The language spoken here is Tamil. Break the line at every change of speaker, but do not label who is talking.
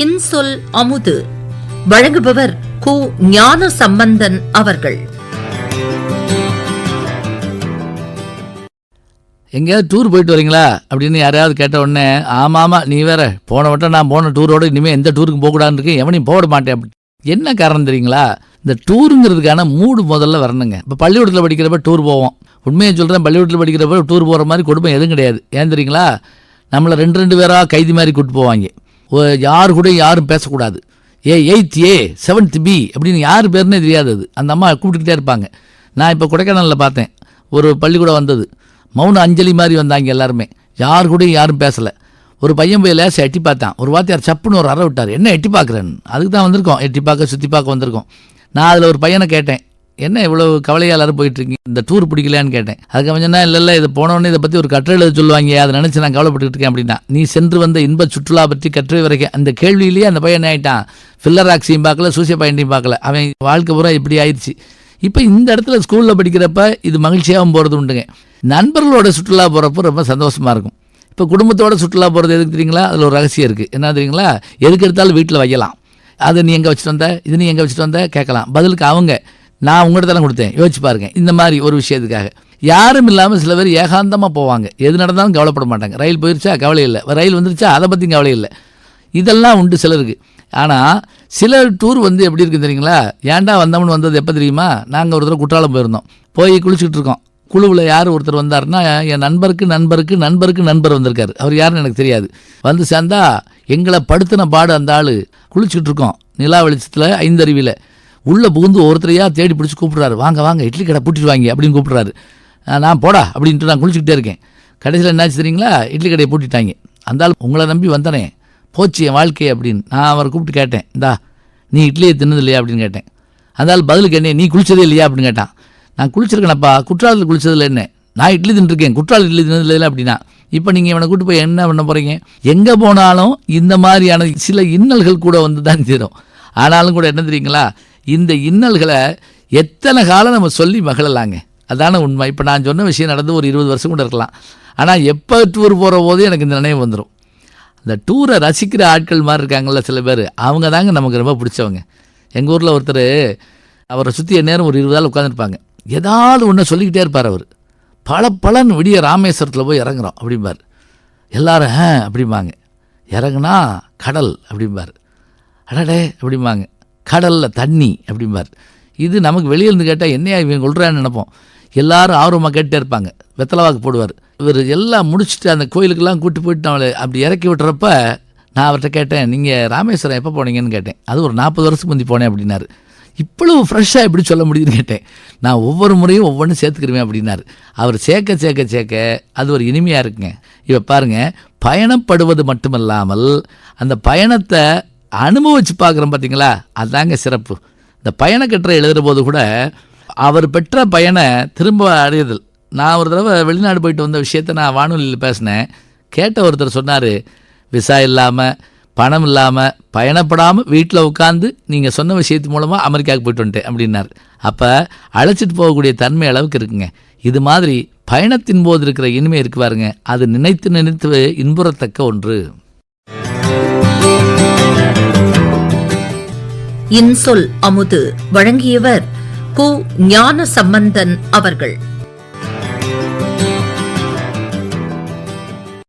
இன்சொல் அமுது. வழங்குபவர் கு ஞான சம்பந்தன் அவர்கள்.
எங்கேயாவது டூர் போயிட்டு வரீங்களா? அப்படின்னு யாரையாவது கேட்ட உடனே ஆமாம் ஆமாம் நீ வேற. போன வட்டம் நான் போன டூரோட இனிமேல் எந்த டூருக்கும் போகக்கூடாதுன்னு இருக்கேன். எவனையும் போட மாட்டேன். அப்படி என்ன காரணம் தெரியுங்களா? இந்த டூருங்கிறதுக்கான மூடு முதல்ல வரணுங்க. இப்போ பள்ளிக்கூடத்தில் படிக்கிறப்ப டூர் போவோம். உண்மையை சொல்கிறேன் பள்ளிக்கூடத்தில் படிக்கிறப்ப டூர் போகிற மாதிரி குடும்பம் எதுவும் கிடையாது. ஏன் தெரியுங்களா? நம்மளை ரெண்டு ரெண்டு பேராக கைதி மாதிரி கூப்பிட்டு போவாங்க. யார் கூட யாரும் பேசக்கூடாது. A eighth A seventh B அப்படின்னு யார் பேருனே தெரியாது அது. அந்த அம்மா கூப்பிட்டுக்கிட்டே இருப்பாங்க. நான் இப்போ கொடைக்கானலில் பார்த்தேன். ஒரு பள்ளிக்கூடம் வந்தது. மௌன அஞ்சலி மாதிரி வந்தாங்க எல்லாருமே. யார் கூடயும் யாரும் பேசலை. ஒரு பையன் போய் லேசை எட்டி பார்த்தான். ஒரு வாத்தியார் சப்புன்னு ஒரு அறை விட்டார். என்ன எட்டி பார்க்குறேன்னு? அதுக்கு தான் வந்திருக்கோம். எட்டி பார்க்க சுற்றி பார்க்க வந்திருக்கோம். நான் அதில் ஒரு பையனை கேட்டேன். என்ன இவ்வளோ கவலையாக எல்லாரும் போயிட்டு இருக்கீங்க இந்த டூர் பிடிக்கலையான்னு கேட்டேன். அதுக்கு அவன் சொன்னா இல்லை இல்லை இது போனோடனே இதை பற்றி ஒரு கட்டுரை எழுத சொல்லுவாங்க அதை நினச்சி நான் கவலைப்பட்டுக்கிட்டு இருக்கேன் அப்படின்னா நீ சென்று வந்த இன்ப சுற்றுலா பற்றி கட்டுரை வரைக்கும் அந்த கேள்வியிலேயே அந்த பையன் ஆகிட்டான் ஃபில்லர் ஆக்சியும் பார்க்கல சூசிய பாயிண்டையும் பார்க்கல. அவன் வாழ்க்கை பூரா இப்படி ஆயிடுச்சு இப்போ இந்த இடத்துல ஸ்கூலில் படிக்கிறப்ப இது மகிழ்ச்சியாகவும் போகிறது உண்டுங்க. நண்பர்களோட சுற்றுலா போகிறப்ப ரொம்ப சந்தோஷமாக இருக்கும். இப்போ குடும்பத்தோட சுற்றுலா போகிறது எதுக்கு தெரியுங்களா? அதில் ஒரு ரகசியம் இருக்குது என்ன தெரியுங்களா? எதுக்கு எடுத்தாலும் வீட்டில் வைக்கலாம் அதை நீ எங்கே வச்சுட்டு வந்த? இது நீ எங்கே வச்சுட்டு வந்த? கேட்கலாம். பதிலுக்கு அவங்க நான் உங்கள்கிட்ட தான் கொடுத்தேன். யோசிச்சு பாருங்க இந்த மாதிரி ஒரு விஷயத்துக்காக. யாரும் இல்லாமல் சில பேர் ஏகாந்தமாக போவாங்க. எது நடந்தாலும் கவலைப்பட மாட்டாங்க. ரயில் போயிருச்சா? கவலை இல்லை. ரயில் வந்துருச்சா? அதை பற்றியும் கவலை இல்லை. இதெல்லாம் உண்டு சிலருக்கு. ஆனால் சில டூர் வந்து எப்படி இருக்குது தெரியுங்களா? ஏன்டா வந்தோம்னு வந்தது எப்போ தெரியுமா? நாங்கள் ஒரு தடவை குற்றாலம் போயிருந்தோம். போய் குளிச்சுட்டு இருக்கோம். குழுவில் யார் ஒருத்தர் வந்தாருன்னா என் நண்பருக்கு நண்பருக்கு நண்பருக்கு நண்பர் வந்திருக்காரு. அவர் யாருன்னு எனக்கு தெரியாது. வந்து சேர்ந்தா எங்களை படுத்தின பாடு அந்த ஆள். குளிச்சுட்டு இருக்கோம். நிலா வெளிச்சத்தில் ஐந்தருவியில். உள்ளே புகுந்து ஒருத்தரையாக தேடி பிடிச்சி கூப்பிட்றாரு. வாங்க வாங்க இட்லி கடை பூட்டிட்டு வாங்க அப்படின்னு கூப்பிட்றாரு. நான் போடா அப்படின்ட்டு நான் குளிச்சுக்கிட்டே இருக்கேன். கடைசியில் என்னாச்சு தெரியுங்களா? இட்லி கடையை பூட்டிட்டாங்க. அந்த ஆள் உங்களை நம்பி வந்தனே போச்சு என் வாழ்க்கை அப்படின்னு நான் அவரை கூப்பிட்டு கேட்டேன். இந்தா நீ இட்லியை தின்னது இல்லையா அப்படின்னு கேட்டேன். அந்த ஆள் பதிலுக்கு என்ன நீ குளிச்சதே இல்லையா? அப்படின்னு கேட்டான். நான் குளிச்சிருக்கேனப்பா குற்றாலத்தில் குளிச்சதில்ல என்ன? நான் இட்லி தின்றுருக்கேன் குற்றாலம் இட்லி தின்னதில்ல இல்லை அப்படின்னா. இப்போ நீங்கள் இவனை கூட்டு போய் என்ன பண்ண போகிறீங்க எங்கே போனாலும் இந்த மாதிரியான சில இன்னல்கள் கூட வந்து தான் தீரும் ஆனாலும் கூட என்ன தெரியுங்களா? இந்த இன்னல்களை எத்தனை காலம் நம்ம சொல்லி மகிழலாங்க? அதான உண்மை. இப்போ நான் சொன்ன விஷயம் நடந்து ஒரு இருபது வருஷம் கூட இருக்கலாம். ஆனால் எப்போ டூர் போகிற போது எனக்கு இந்த நினைவு வந்துடும் அந்த டூரை ரசிக்கிற ஆட்கள் மாதிரி இருக்காங்கல்ல சில பேர். அவங்க தாங்க நமக்கு ரொம்ப பிடிச்சவங்க. எங்கள் ஊரில் ஒருத்தர் அவரை சுற்றி நேரம் ஒரு இருபது நாள் உட்காந்துருப்பாங்க ஏதாவது ஒன்று சொல்லிக்கிட்டே இருப்பார் அவர். பல பலன் விடிய ராமேஸ்வரத்தில் போய் இறங்குறோம் அப்படிம்பார். எல்லாரும் ஆ அப்படிம்பாங்க. இறங்குனா கடல் அப்படிம்பார். அடடே அப்படிம்பாங்க. கடலில் தண்ணி அப்படிம்பார். இது நமக்கு வெளியே இருந்து கேட்டால் என்னையா இவன் கொள்றான்னு நினைப்போம். எல்லாரும் ஆர்வமாக கேட்டே இருப்பாங்க. வெத்தலவாக்கு போடுவார். இவர் எல்லாம் முடிச்சுட்டு அந்த கோயிலுக்கெல்லாம் கூட்டி போயிட்டு அவளை அப்படி இறக்கி விட்டுறப்ப நான் அவர்கிட்ட கேட்டேன் நீங்கள் ராமேஸ்வரம் எப்போ போனீங்கன்னு கேட்டேன். அது ஒரு நாற்பது வருஷத்துக்கு முந்தி போனேன் அப்படின்னாரு. இவ்வளவு ஃப்ரெஷ்ஷாக எப்படி சொல்ல முடியுதுன்னு கேட்டேன். நான் ஒவ்வொரு முறையும் ஒவ்வொன்றும் சேர்த்துக்கிருவேன் அப்படின்னாரு. அவர் சேர்க்க சேர்க்க சேர்க்க அது ஒரு இனிமையாக இருக்குங்க. இப்போ பாருங்கள் பயணப்படுவது மட்டுமல்லாமல் அந்த பயணத்தை அனுபவிச்சு பார்க்குறோம் பார்த்தீங்களா? அதாங்க சிறப்பு. இந்த பயணக்கட்டுரை எழுதுகிற போது கூட அவர் பெற்ற பயனை திரும்ப அடையுதல் நான் ஒரு தடவை வெளிநாடு போயிட்டு வந்த விஷயத்தை நான் வானொலியில் பேசினேன். கேட்ட ஒருத்தர் சொன்னார் விசா இல்லாமல் பணம் இல்லாமல் பயணப்படாமல் வீட்டில் உட்காந்து நீங்கள் சொன்ன விஷயத்து மூலமாக அமெரிக்காவுக்கு போயிட்டு வந்துட்டேன் அப்படின்னார். அப்போ அழைச்சிட்டு போகக்கூடிய தன்மை அளவுக்கு இருக்குங்க. இது மாதிரி பயணத்தின் போது இருக்கிற இனிமை இருக்கு பாருங்க. அது நினைத்து நினைத்து இன்புறத்தக்க ஒன்று.
இன்சொல் அமுது வழங்கியவர் கு ஞான சம்பந்தன் அவர்கள்.